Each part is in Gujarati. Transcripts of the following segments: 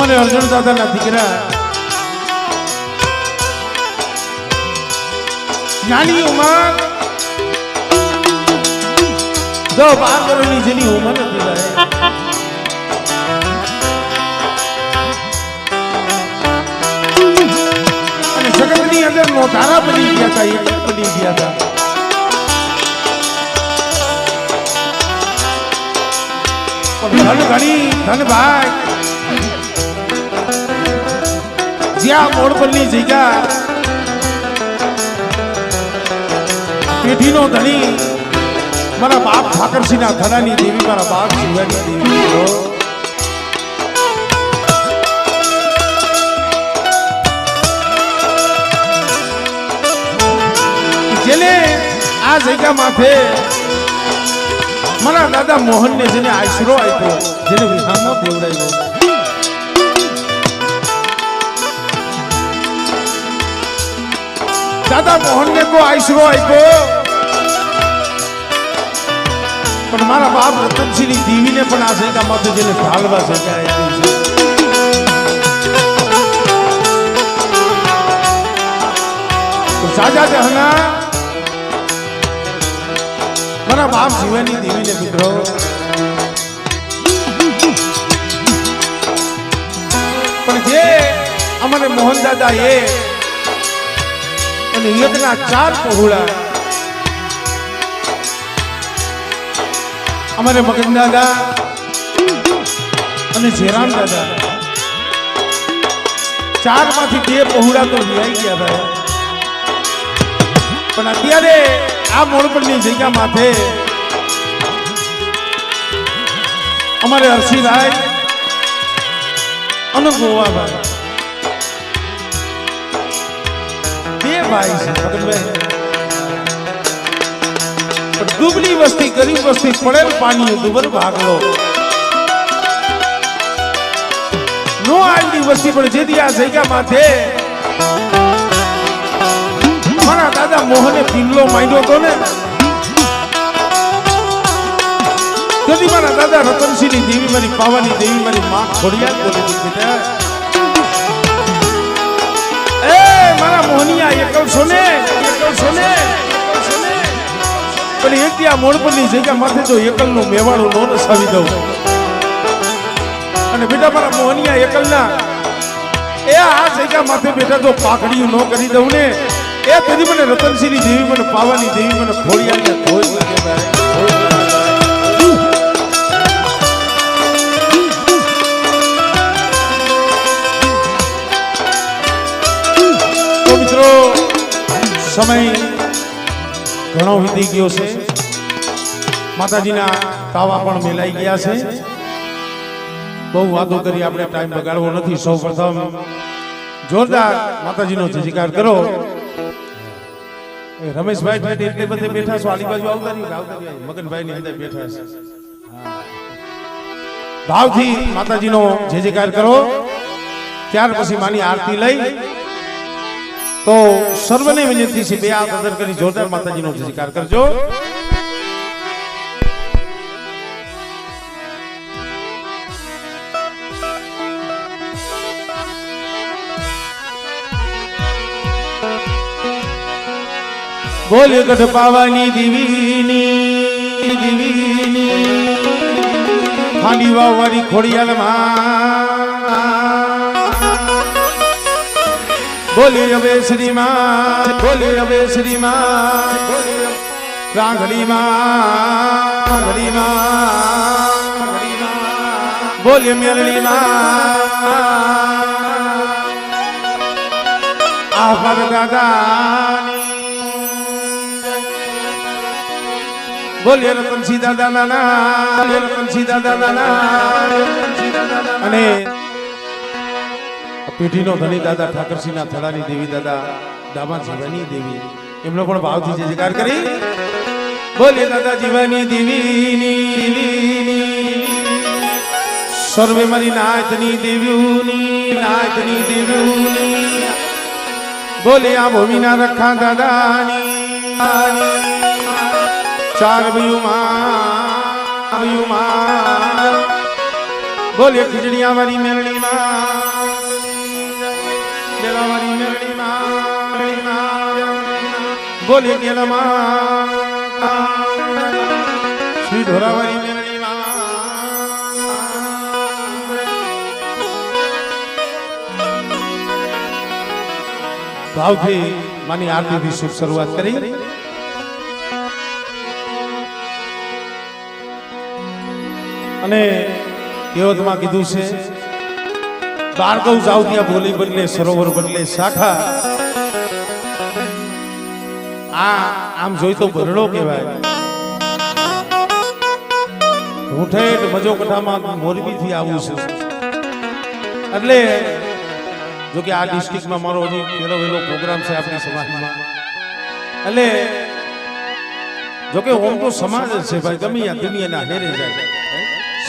અમારે અર્જુન દાદાના દીકરા. નાની ઉંમર દસ બાર વર્ષની જેની ઉંમર નથી ઘણી, ધન ભાઈ. જ્યાં મોડ પરની જગ્યા. પેઢીનો ધણી. મારા બાપ ઠાકરસિંહના ધનાની દેવી, મારા બાપ શિવાની દેવી. જેને આ જગ્યા માથે મારા દાદા મોહનને જેને આશરો આપ્યો, જેને વિહામો દેવડાવ્યો દાદા મોહનને તો આશરો આપ્યો પણ મારા બાપ રતનસિંહની દીવીને પણ આ જગ્યા માથે જેને ઢાલવા જગ્યા આપી છે. તો સાજા જહના મારા બાપ જીવાની દેવીને મિત્રો પણ જે અમારે મોહન દાદા એ અને એકના ચાર પહોળા. અમારે મગન દાદા અને જેરામ દાદા. ચારમાંથી બે પહોળા તો વિયાઈ ગયા ભાઈ. પણ અત્યારે આ મોડપણની જગ્યા માથે અમારે હર્ષિભાઈ અને ગોવાભાઈ બે છે પણ વસ્તી, ગરીબ વસ્તી પડેલ પાણી દુબર ભાગલો. નો આવેલી વસ્તી, પણ જેથી આ જગ્યા માથે મારા દાદા મોહને પિંગલો માંડ્યો તો ને, તેથી મારા દાદા રતનસિંહની દેવી મારી, પાવાની દેવી મારી માં ખોડિયા બોલી હતી મોહનિયા એકલ સોને એકલ સોને પણ એક આ મોણપણની જગ્યા માથે જો એકલનું મેવાડું નો નસાવી દઉં. અને બેટા મારા મોહનિયા એકલના, એ આ જગ્યા માથે બેટા જો પાઘડિયું ન કરી દઉં ને, એ તરી મને રતનસિંહની દેવી મને પાવાની દેવી મને ખોડિયાને ખોજ લાગે સમય ઘણો વીતી ગયો છે. માતાજીના તાવા પણ મેલાઈ ગયા છે. બહુ વાતો કરી આપણે, ટાઈમ બગાડવો નથી. સૌ પ્રથમ જોરદાર માતાજીનો જયકાર કરો. રમેશભાઈ ઠેઠ એટલે બધે બેઠા છો. આલી બાજુ આવતા નહીં મગનભાઈ ની અંદર બેઠા છે. ભાવથી માતાજીનો જય જયકાર કરો. ત્યાર પછી માની આરતી લઈ તો સર્વને વિનંતી છે, બે હાથ અદર કરી જોરદાર માતાજીનો જયકાર કરજો. બોલ ગઢ પાવાની દીવીની દીવીની. ખાંડી વાવવાની ખોડિયાલમાં બોલી હવે શ્રીમાં બોલી હવે શ્રીમાં રાંગડી માં રાંગડી માં બોલી મેરડી માં આભાર દાદાની. બોલીએ રતનસિંહ દાદા નાના રતનસિંહ દાદા નાના અને પેઢીનો ધણી દાદા ઠાકરસિંહના થડાની દેવી દાદા દામા જીવાની દેવી. એમનો પણ ભાવથી જે જયકાર કરી. બોલે દાદા જીવાની દેવીની સર્વે મારી નાચની દેવીઓની નાચની દેવીઓની. બોલે આ ભૂમિના રખા દાદાની, ચાર ભયુમાં ભયુમાં. બોલે ખીજડીયા વાળી મેરણી ગેલા શ્રી ઢોરાવાળી ભાવથી માની આરતીથી શુભ શરૂઆત કરી. અને કહેવતમાં કીધું છે બારગૌ જાવ ત્યાં બોલી બદલે, સરોવર બદલે, શાખા આ આમ જોઈ તો ભરડો કહેવાય. હું ઠેઠ મજો કઠામાં મોરબીથી આવું છું. એટલે જો કે આ ડિસ્ટ્રિક્ટમાં મારો હજી પહેલો વહેલો પ્રોગ્રામ છે આપણી સમાજમાં. એટલે જો કે તો સમાજ જ છે ભાઈ, ગમે દુનિયાના હેરે જાય.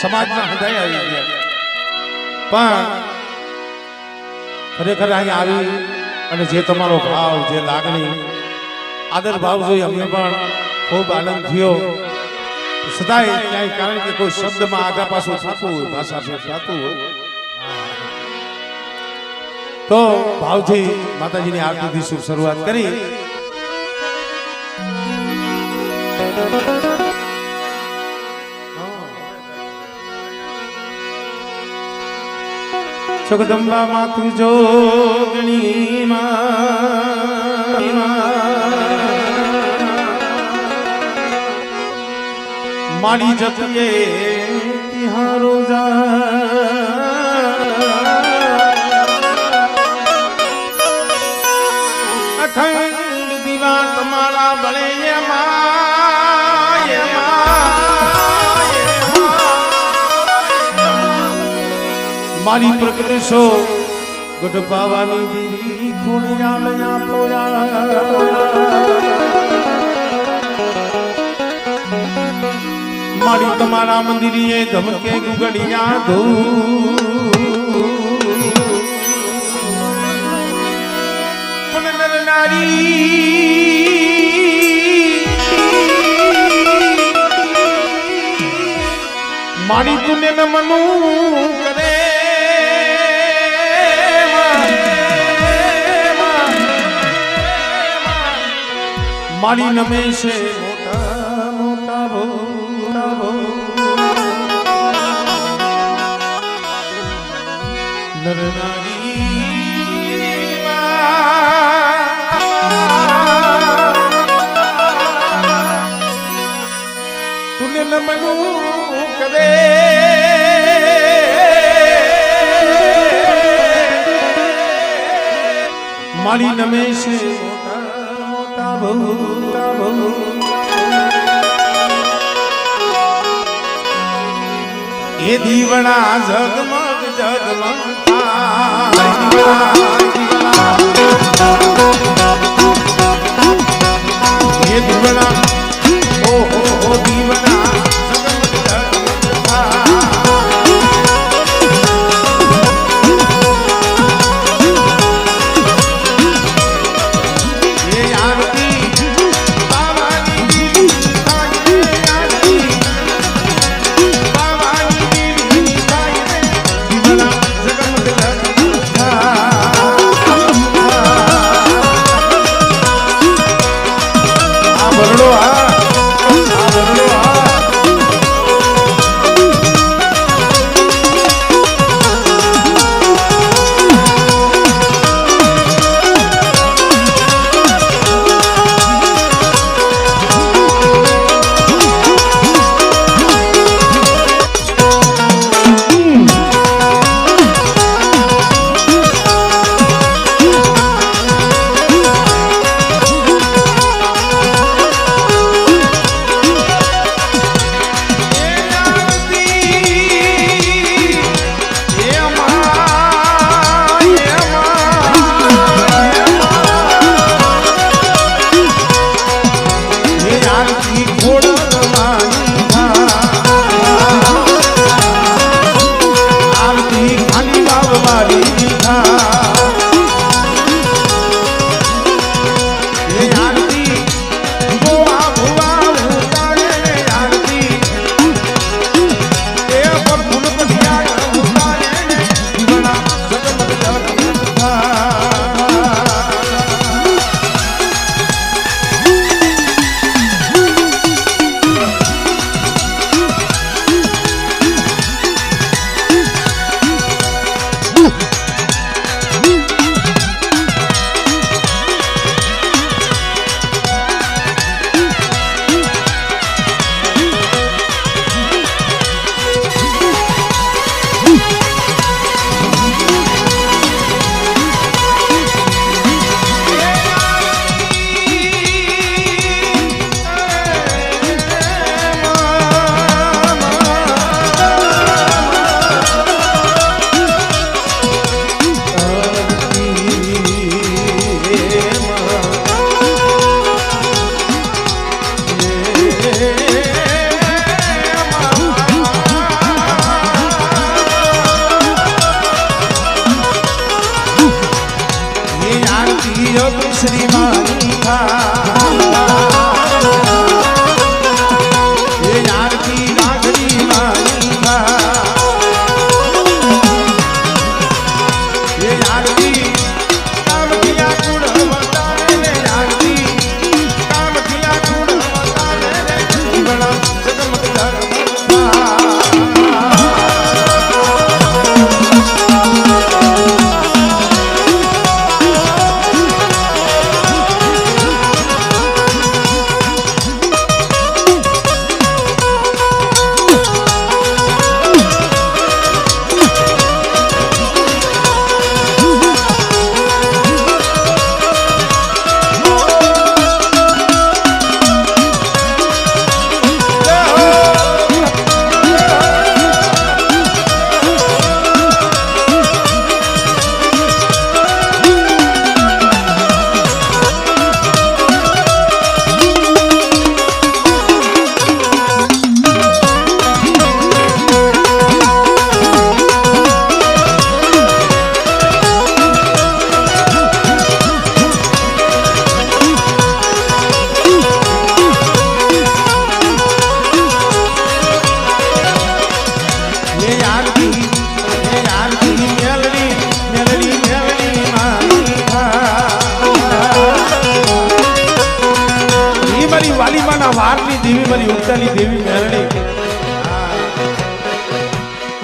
સમાજમાં હૃદય આવી ગયા. પણ ખરેખર અહીંયા આવી અને જે તમારો ભાવ, જે લાગણી આદર ભાવ જોઈ અમને પણ ખૂબ આનંદ થયો. સદાય ક્યાંય, કારણ કે કોઈ શબ્દમાં આગા પાછું થતું હોય, ભાષા થતું હોય. તો ભાવથી માતાજીની આરતીથી શુભ શરૂઆત કરી. જગદંબા માતુ જોગણી મારી જતીએ તિહારો અખંડ દીવા તમારા બળે મારી પ્રગટ ગઢ પાવાની દીરી ખોડિયા લયા પોયા. મારી તમારા મંદિરીએ ધમકે ગુગડિયા ધૂ નર મારી તુને નમનું કરે મારી નમે છે મારી નમે છે મોટા મોટા ભૂ એ દીવણા જગમગ જગમગ થાય. યોગી શ્રી માની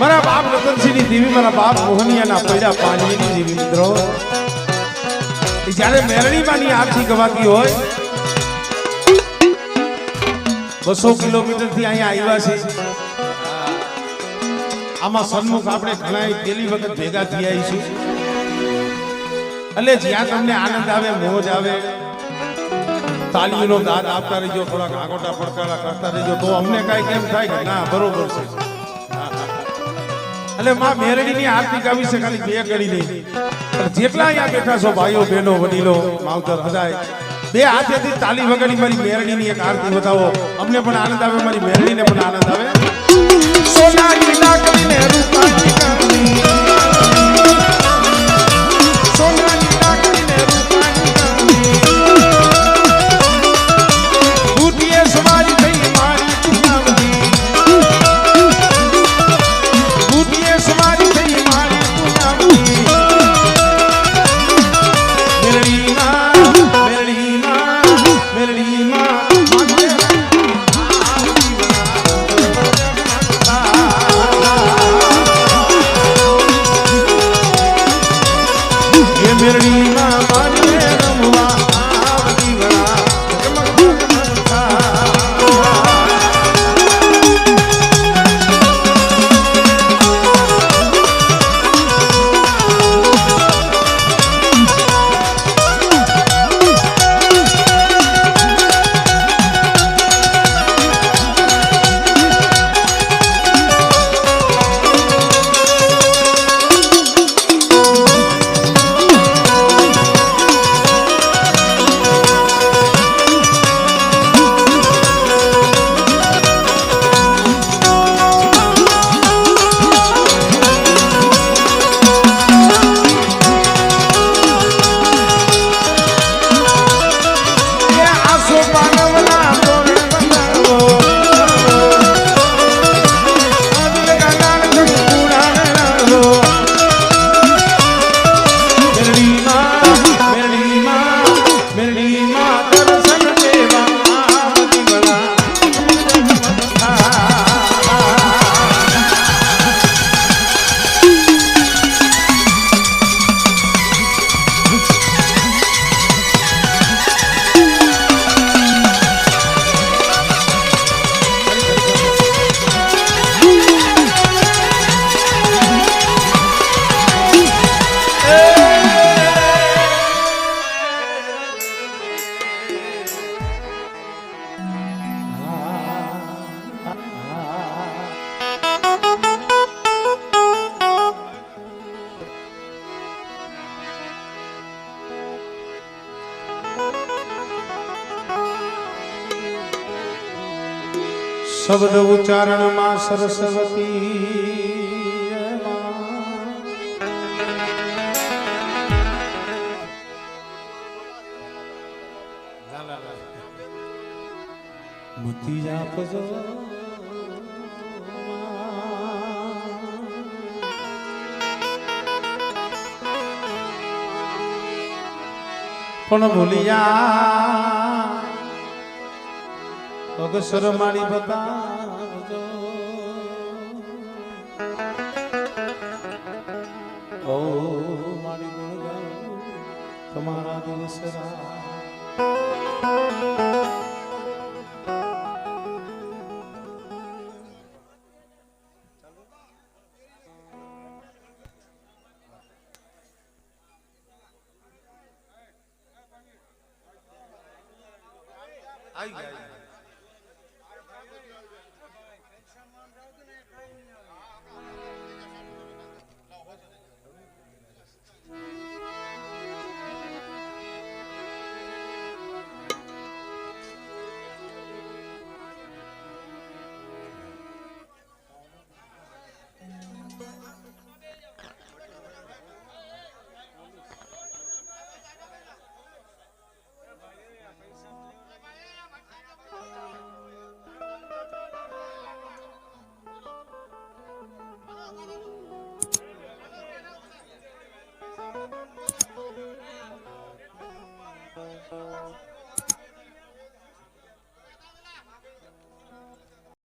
મારા બાપ રતનસિંહની દેવી મારા બાપ મોહનિયાના પૈડા પાણીની દેવી મિત્રો. જ્યારે મેરણીમાંની આરતી ગવાતી હોય, બસો કિલોમીટરથી અહીંયા આવ્યા છે. આમાં સન્મુખ આપણે ઘણા પેલી વખત ભેગા થયા છીએ. એટલે જ્યાં તમને આનંદ આવે, મોજ આવે તાલીઓનો દાદ આપતા રહેજો, થોડાક આગોટા પડકારા કરતા રહેજો, તો અમને કાંઈ કેમ થાય કે ના, બરોબર છે. એટલે માં મેરડીની આરતી ગાવી છે ખાલી બે કરી પણ જેટલા અહીંયા બેઠા છો ભાઈઓ, બહેનો, વડીલો, માવતર, હદાય, બે હાથેથી તાલી વગાડી મારી મેરડીની એક આરતી બતાવો અમને પણ આનંદ આવે, મારી મેરડીને પણ આનંદ આવે. સોનાની કરીને રૂપાની মদিনা શબ્દ ઉચ્ચારણમાં સરસ્વતી મુતી આપજો પણ ભૂલિયા. અગસર મારી બતા તમારા